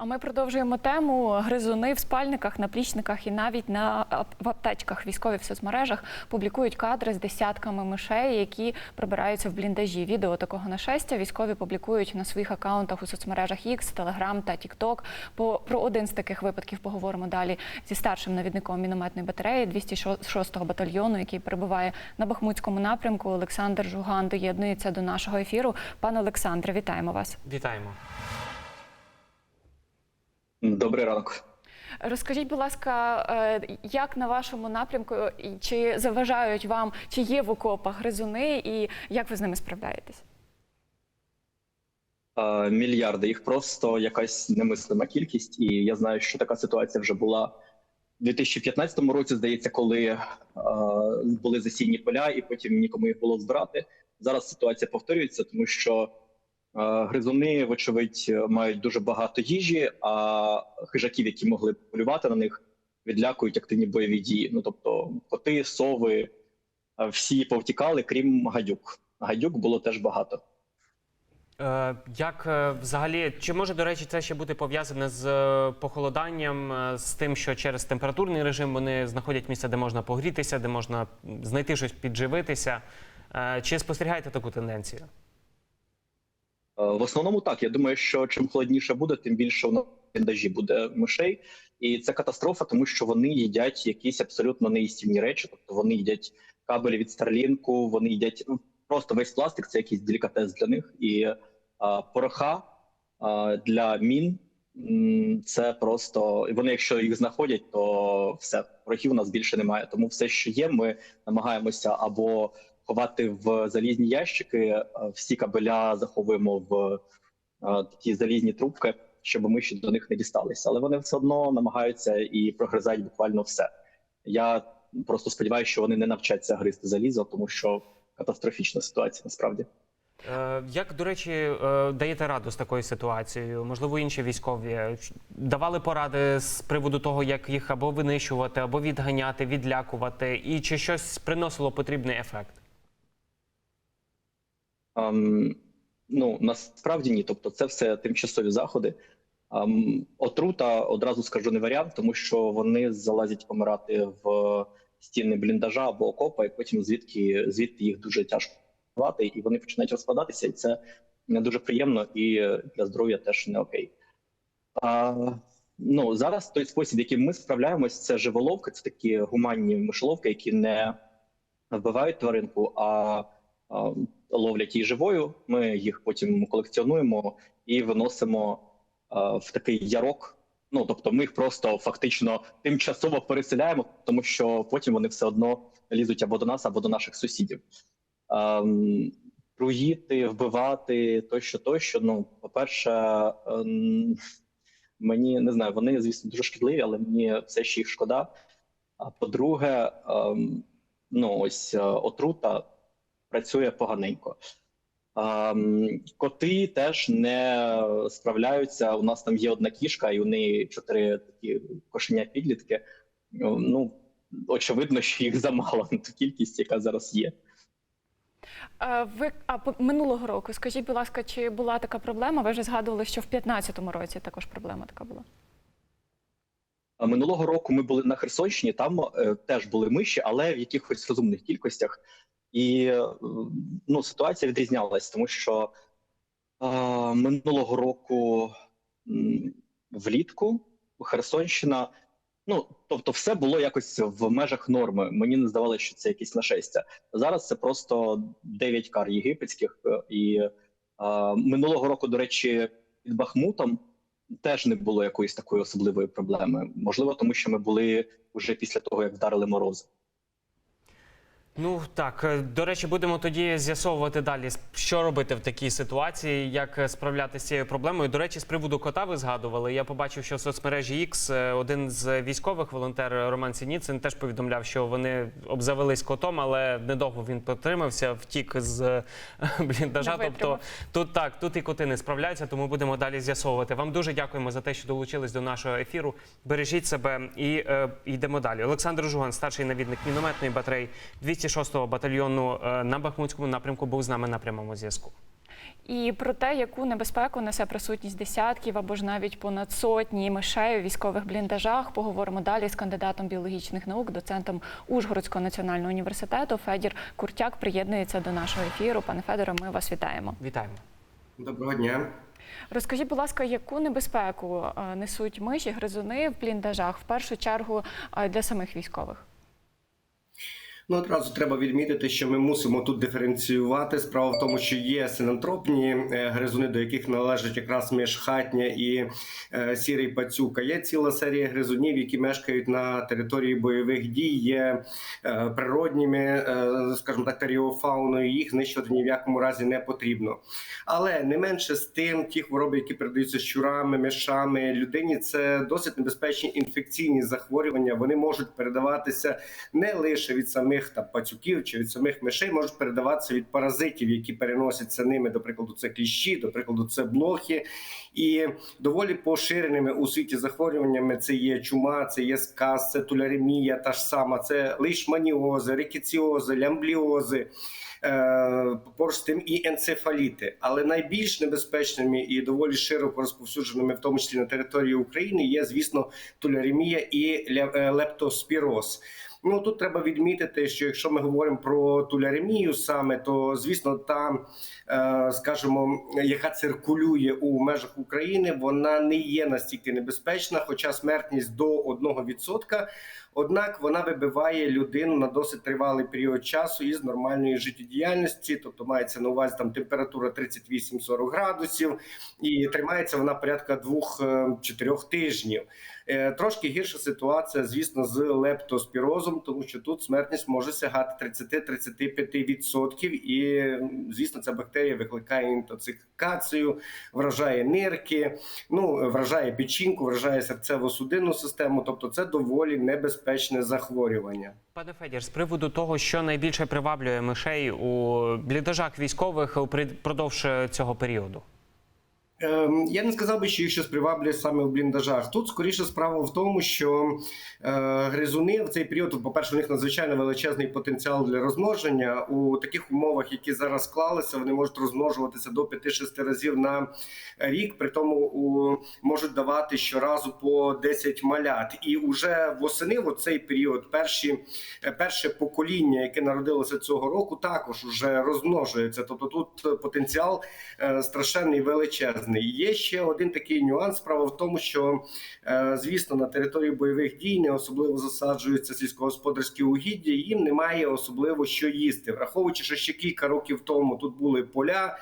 А ми продовжуємо тему гризуни в спальниках, наплічниках і навіть на в аптечках. Військові в соцмережах публікують кадри з десятками мишей, які прибираються в бліндажі. Відео такого нашестя військові публікують на своїх акаунтах у соцмережах X, Telegram та TikTok. По про один з таких випадків поговоримо далі зі старшим навідником мінометної батареї 206-го батальйону, який перебуває на Бахмутському напрямку. Олександр Жуган доєднується до нашого ефіру. Пане Олександре, вітаємо вас. Вітаємо. Добрий ранок. Розкажіть, будь ласка, е, як на вашому напрямку, чи заважають вам, чи є в окопах гризуни, і як ви з ними справляєтесь? Е, Мільярди їх просто якась немислима кількість, і я знаю, що така ситуація вже була у 2015 році. Здається, коли е, були засійні поля, і потім нікому їх було збирати. Зараз ситуація повторюється, тому що гризуни, вочевидь, мають дуже багато їжі, а хижаків, які могли полювати на них, відлякують активні бойові дії. Ну тобто, коти, сови, е, всі повтікали, крім гадюк. Гадюк було теж багато. Е, як е, взагалі, чи може, до речі, це ще бути пов'язане з е, похолоданням, е, з тим, що через температурний режим вони знаходять місце, де можна погрітися, де можна знайти щось підживитися? Е, чи спостерігаєте таку тенденцію? Е, В основному так. Я думаю, що чим холодніше буде, тим більше в бліндажі буде мишей. І це катастрофа, тому що вони їдять якісь абсолютно неїстівні речі. Тобто вони їдять кабелі від Старлінку, вони їдять ну, просто весь пластик, це якийсь делікатес для них. І а, пороха а, для мін це просто вони, якщо їх знаходять, то все порохів у нас більше немає. Тому все, що є, ми намагаємося або ховати в залізні ящики. е, Всі кабеля заховуємо в е, такі залізні трубки, щоб миші до них не дісталися. Але вони все одно намагаються і прогризають буквально все. Я просто сподіваюся, що вони не навчаться гризти залізо, тому що катастрофічна ситуація насправді. Е, Як, до речі, даєте раду з такою ситуацією? Можливо, інші військові давали поради з приводу того, як їх або винищувати, або відганяти, відлякувати, і чи щось приносило потрібний ефект? Ну насправді ні. Тобто, це все тимчасові заходи. Отрута одразу скажу не варіант, тому що вони залазять помирати в стіни бліндажа або окопа, і потім звідки звідти їх дуже тяжко рвати, і вони починають розкладатися, і це не дуже приємно і для здоров'я теж не окей. А, ну зараз той спосіб, яким ми справляємось, це живоловки, це такі гуманні мишоловки, які не вбивають тваринку, а, а ловлять її живою. Ми їх потім колекціонуємо і виносимо а, в такий ярок. Ну тобто, ми їх просто фактично тимчасово переселяємо, тому що потім вони все одно лізуть або до нас, або до наших сусідів. Ем, Труїти, вбивати тощо, тощо. Ну, по-перше, ем, мені не знаю, вони, звісно, дуже шкідливі, але мені все ще їх шкода. А по-друге, ем, ну ось е, отрута працює поганенько. Ем, коти теж не справляються. У нас там є одна кішка, і у неї чотири такі кошеня підлітки. Ну очевидно, що їх замало на ту кількість, яка зараз є. Е, Ви а минулого року скажіть, будь ласка, чи була така проблема? Ви вже згадували, що в 2015 році також проблема така була. Минулого року ми були на Херсонщині, там е, теж були миші, але в якихось розумних кількостях. І ну, ситуація відрізнялась, тому що е, минулого року влітку Херсонщина, ну тобто, все було якось в межах норми. Мені не здавалося, що це якісь нашестя. Зараз це просто 9 кар єгипетських. е, І е, минулого року, до речі, під Бахмутом теж не було якоїсь такої особливої проблеми. Можливо, тому що ми були вже після того, як вдарили морози. Ну так, е, до речі, будемо тоді з'ясовувати далі, що робити в такій ситуації, як е, справлятися з цією проблемою. До речі, з приводу кота ви згадували. Я побачив, що в соцмережі X е, один з військових волонтер Роман Сініцин теж повідомляв, що вони обзавелись котом, але недовго він потримався, втік з бліндажа. Тобто тут так, тут і коти не справляються, тому будемо далі з'ясовувати. Вам дуже дякуємо за те, що долучились до нашого ефіру. Бережіть себе і е, йдемо далі. Олександр Жуган, старший навідник мінометної батареї 206-го батальйону е, на Бахмутському напрямку, був з нами на прямому зв'язку. і про те, яку небезпеку несе присутність десятків або ж навіть понад сотні мишей у військових бліндажах. Поговоримо далі з кандидатом біологічних наук, доцентом Ужгородського національного університету. Федір Куртяк приєднується до нашого ефіру. Пане Федоре, ми вас вітаємо. Вітаємо. Доброго дня. Розкажіть, будь ласка, яку небезпеку е, несуть миші, гризуни в бліндажах в першу чергу е, для самих військових? Ну, одразу треба відмітити, що ми мусимо тут диференціювати. Справа в тому, що є синантропні е, гризуни, до яких належать якраз міжхатня і е, сірий пацюка. Є ціла серія гризунів, які мешкають на території бойових дій, є е, природніми, скажімо так, теріофауною. Їх знищувати ні в якому разі не потрібно. Але не менше з тим, ті хвороби, які передаються щурами, мишами, людині, це досить небезпечні інфекційні захворювання. Вони можуть передаватися не лише від самих там пацюків чи від самих мишей, можуть передаватися від паразитів, які переносяться ними. До прикладу, це кліщі, до прикладу, це блохи. І доволі поширеними у світі захворюваннями це є чума, це є сказ, це туляремія, та ж сама, це лишманіози, рикеціози, лямбліози. е, Поруч з тим і енцефаліти, але найбільш небезпечними і доволі широко розповсюдженими, в тому числі на території України, є звісно туляремія і е, лептоспіроз. Ну тут треба відмітити, що якщо ми говоримо про туляремію саме, то звісно, та е, скажімо, яка циркулює у межах України, вона не є настільки небезпечна, хоча смертність до 1%. Однак вона вибиває людину на досить тривалий період часу із нормальної життєдіяльності, тобто мається на увазі там температура 38-40 градусів, і тримається вона порядка 2-4 тижнів. Е, Трошки гірша ситуація, звісно, з лептоспірозом, тому що тут смертність може сягати 30-35%. І, звісно, ця бактерія викликає інтоксикацію, вражає нирки, ну вражає печінку, вражає серцево-судинну систему. Тобто, це доволі небезпечне захворювання. Пане Федір, з приводу того, що найбільше приваблює мишей у блідожах військових упродовж цього періоду. Ем, Я не сказав би, що їх щось приваблює саме в бліндажах. Тут скоріше справа в тому, що е, гризуни в цей період, по-перше, у них надзвичайно величезний потенціал для розмноження. У таких умовах, які зараз склалися, вони можуть розмножуватися до 5-6 разів на рік. При тому можуть давати щоразу по 10 малят. І вже восени, в цей період, перші, е, перше покоління, яке народилося цього року, також вже розмножується. Тобто тут потенціал е, страшенний величезний. Є ще один такий нюанс. Справа в тому, що е, звісно на території бойових дій не особливо засаджуються сільськогосподарські угіддя. Їм немає особливо що їсти, враховуючи, що ще кілька років тому тут були поля.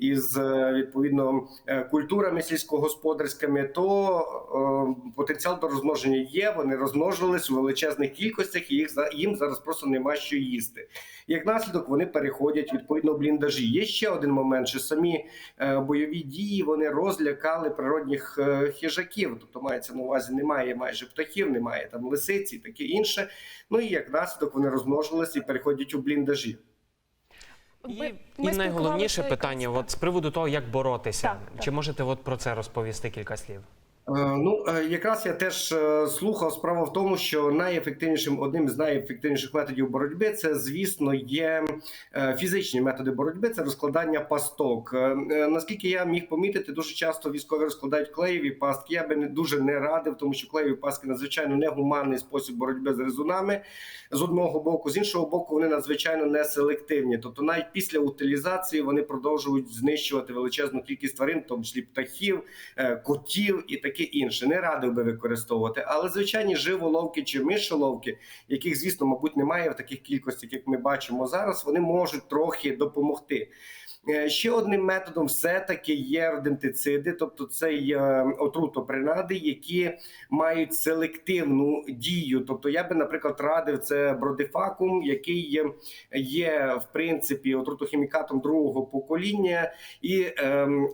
Із е, відповідно е, культурами сільськогосподарськими, то е, потенціал до розмноження є. Вони розмножились у величезних кількостях, і їх їм зараз просто нема що їсти. Як наслідок вони переходять відповідно бліндажі. Є ще один момент, що самі бойові дії вони розлякали природних хижаків. Тобто мається на увазі, немає майже птахів, немає там лисиці таке інше. Ну і як наслідок вони розмножилися і переходять у бліндажі. І, Ми- і найголовніше питання: от з приводу того, як боротися. Так, так. Чи можете от про це розповісти кілька слів? Е, Ну е, якраз я теж е, слухав справа в тому, що найефективнішим одним з найефективніших методів боротьби це, звісно, є фізичні методи боротьби. Це розкладання пасток. Наскільки я міг помітити, дуже часто військові розкладають клеєві пастки. Я би не дуже не радив, тому що клеєві пастки надзвичайно негуманний спосіб боротьби з резунами з одного боку, з іншого боку, вони надзвичайно неселективні. Тобто, навіть після утилізації вони продовжують знищувати величезну кількість тварин, в тому числі птахів, котів і таке інше. Не радив би використовувати. Але звичайні живоловки чи мишоловки, яких, звісно, мабуть, немає в таких кількостях, як ми бачимо зараз, вони можуть трохи допомогти. Е, Ще одним методом все-таки є родентициди, тобто це є отрутопринади, які мають селективну дію. Тобто, я би, наприклад, радив це бродифакум, який є в принципі отрутохімікатом другого покоління, і е,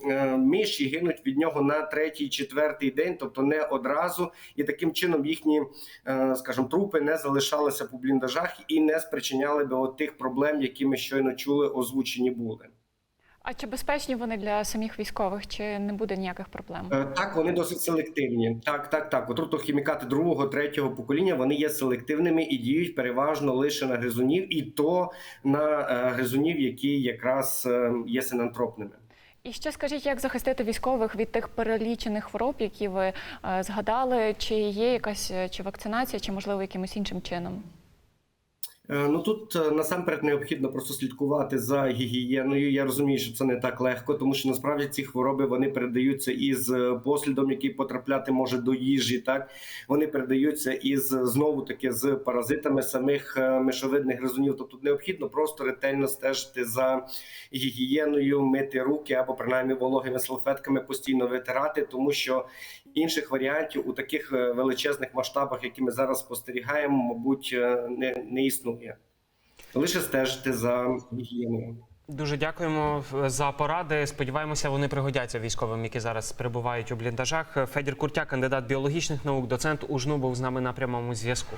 е, миші гинуть від нього на третій, четвертий день, тобто не одразу. І таким чином їхні, е, скажімо, трупи не залишалися по бліндажах і не спричиняли би от тих проблем, які ми щойно чули, озвучені були. А чи безпечні вони для самих військових, чи не буде ніяких проблем? Е, Так, вони досить селективні. Так, так, так. Отрутохімікати другого, третього покоління вони є селективними і діють переважно лише на гризунів, і то на е, гризунів, які якраз е, є синантропними. І ще скажіть, як захистити військових від тих перелічених хвороб, які ви згадали? Чи є якась чи вакцинація, чи можливо якимось іншим чином? Е, Ну тут е, насамперед необхідно просто слідкувати за гігієною. Я розумію, що це не так легко, тому що насправді ці хвороби вони передаються із е, послідом, який потрапляти може до їжі. Так вони передаються із знову таки з паразитами самих мишовидних гризунів. Тобто необхідно просто ретельно стежити за гігієною, мити руки або принаймні вологими салфетками постійно витирати, тому що інших варіантів у таких е, величезних масштабах, які ми зараз спостерігаємо, мабуть, е, не, не існує. Лише стежити за гігієною. Дуже дякуємо за поради. Сподіваємося, вони пригодяться військовим, які зараз перебувають у бліндажах. Федір Куртя, кандидат біологічних наук, доцент УЖНУ, був з нами на прямому зв'язку.